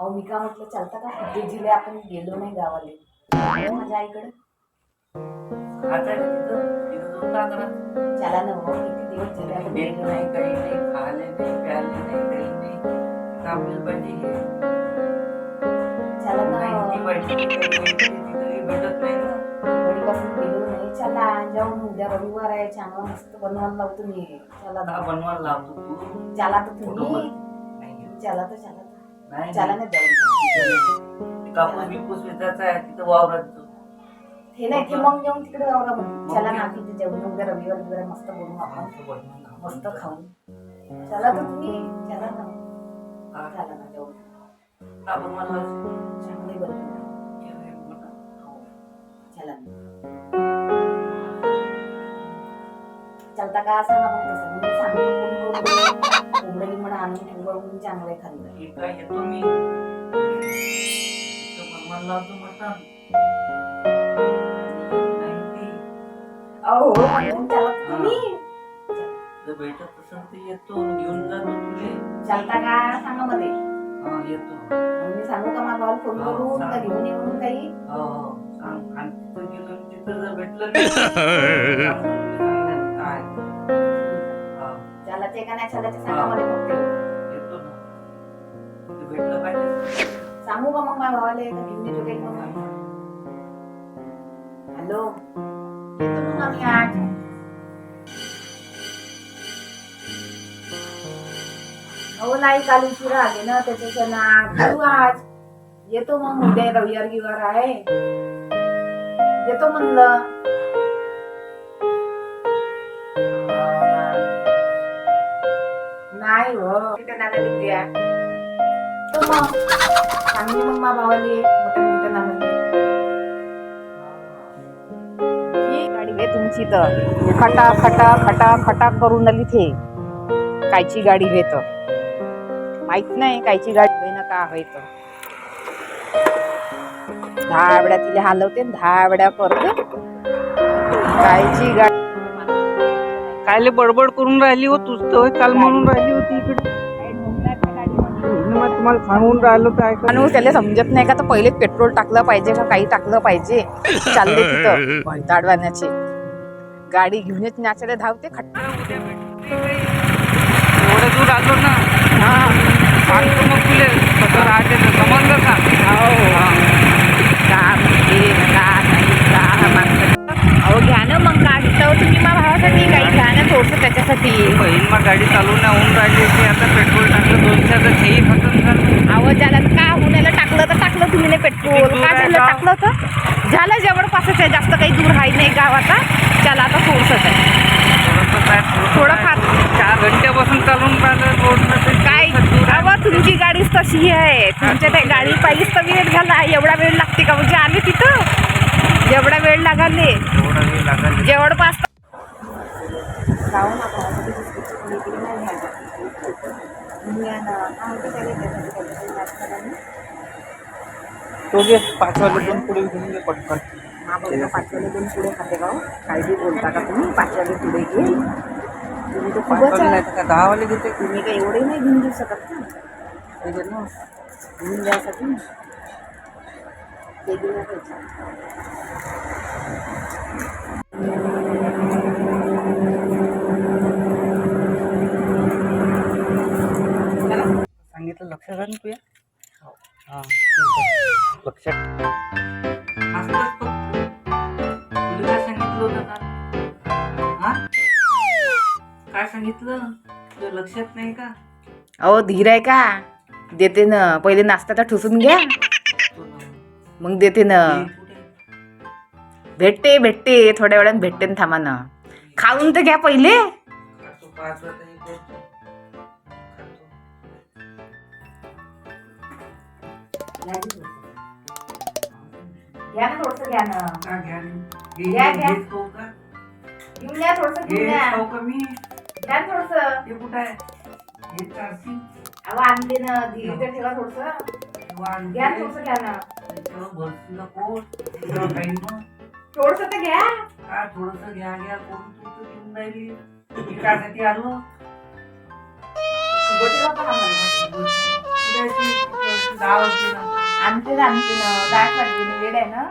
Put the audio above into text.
अहो मी का म्हटलं चालतं का? डेजीला आपण गेलो नाही गावाले. माझ्या आईकडे. आता तिथं तिथं जाऊन का करा चला ना किती दिवस झाले आपण गेलो नाही नाही. काही नाही. खायला नाही प्यायला नाही काही नाही. आता आपल्याला पाहिजे हे. चला ना. पाहिजे ती पाहिजे. तिथं काही भेटत नाही ना. घडीपासून गेलो नाही. चला जाऊन उद्या रविवार आहे. चांगला मस्त बनवायला लावतो मी. चला आता ना बनवायला लावतो. तू चला तर फोटो तुम्ही पण. नाही. चला तर चला. नाही चला ना जाऊ ते कापूस बिपूस वेचायचा आहे तिथं वावरात जाऊ. हे नाही ते मग जाऊन तिकडे मग चला ना तिथे जेवण रविवार बिविवार मस्त आपण. आमचं. मस्त खाऊ चला तर तुम्ही चला ना. हा. चला ना? चांगले बनवू हे. बघा. चला ना चलता का सांगा मग तसं? मी सांगतो. करून कोंबडे गिंबडे आणून ठेवून चांगलं खाल्लं. ठीक आहे येतो मी तिथं बनवायला लावतो मटण नाही ते. अहो म्हणून चला तुम्ही. जर भेटत असेल तर येतो घेऊन जातो तुले. चलता का? सांगा मध्ये हा येतो. मग मी सांगू का भावाला फोन हो, करून का सांग. घेऊन येऊन काही? हो हो सांग. आणि तिथं गेलो आणि तिथं जर भेटलं नाही. चला ते ते सांगा मध्ये फक्त येतो ना. तिथं भेटलं पाहिजे. सांगू का मग माझ्या भावाला? का घेऊन येतो काही मग. हॅलो. येतो मग आम्ही आज. हो नाही काल उशिरा आले ना त्याच्या ना. घेऊ आज. येतो मग उद्या रविवार गिवार आहे. येतो म्हणलं. नाही हो. तिथे नाना द्या तो मग सांगली मग मा भावाली मोठ्या मोठ्या नानाले गाडी वे तुमची तर म्हणजे खटा खटा खटा खटा करून आली थे. कायची गाडी वे तर. माहीत नाही कायची गाडी वे ना का होय तर. दहा वेळा तिला हलवते दहा वेळा करते. कायची गाडी कायले बडबड करून राहिली हो तूच तर. काल म्हणून राहिली होती इकडे. काय. मग तुम्हाला सांगून राहिलो तर ऐका. माणूस त्याला समजत नाही का? तर पहिले पेट्रोल टाकलं पाहिजे का? काही टाकलं पाहिजे? चालले तिथं. भंताडवाण्याचे गाडी घेऊन येत नाचायला धावते खट्टा. एवढं दूर आलो ना. हा. सांगतो मग तुले कसं राहते तर मग गाडी चालवून होऊन राहिली ते आता पेट्रोल टाकलं दोनशे आता तेही खतम झालं. अहो त्याला का उन्हाला टाकलं तर टाकलं तुम्ही नाही पेट्रोल. का झालं? टाकलं तर झालं जवळपासच आहे जास्त काही दूर आहे नाही गावाचा त्याला आता थोडसंच आहे. थोडंफार. चार घंट्यापासून चालून काय. अहो तुमची गाडीच तशी आहे. तुमच्या त्या गाडी पहिलीच तर वेळ झाला एवढा वेळ लागते का? म्हणजे आले तिथं. जेवढा वेळ लागाले एवढा वेळ लागला जवळपास तो घे पाच वाजले दोन पुढे घेऊन घे पटकन पाचवाले दोन पुढे खाते का हो? काय बी बोलता का तुम्ही पाचवाले पुढे घे तुम्ही तर पाच खूपच. नाही तर काय दहा वाले घेते तुम्ही काही एवढे नाही घेऊन देऊ शकत ना हे. घेऊन द्यासाठी ते दिलं पाहिजे सांगितलं लक्षात आहे ना तुया हा. लक्षात काय सांगितलं होतं का? हा? काय सांगितलं? तुला लक्षात नाही का? अहो धीर आहे का? देते ना. पहिले नाश्ता तर ठुसून घ्या. मग देते ना? भेटते भेटते. थोड्या वेळाने भेटते ना थांबा ना. खाऊन तर घ्या पहिले. घ्या ना थोडस घ्या ना का घ्या घ्या, घ्या. का? घेऊन थोडस घेऊन घ्या खाऊ का मी घ्या थोडस हे कुठं आहे हे चारशे अहो आणले ना धीर तर ठेवा थोडस वाढ घ्या थोडस घ्या ना भरती नको त्याच्यावर काही मग थोडस तर घ्या काय थोडस घ्या घ्या करून तू तर घेऊन राहिली विकासाठी कायसाठी आलो गोटीला पण आम्हाला. दहा आहे आमचे आणते ना आणते ना वेळ आहे ना.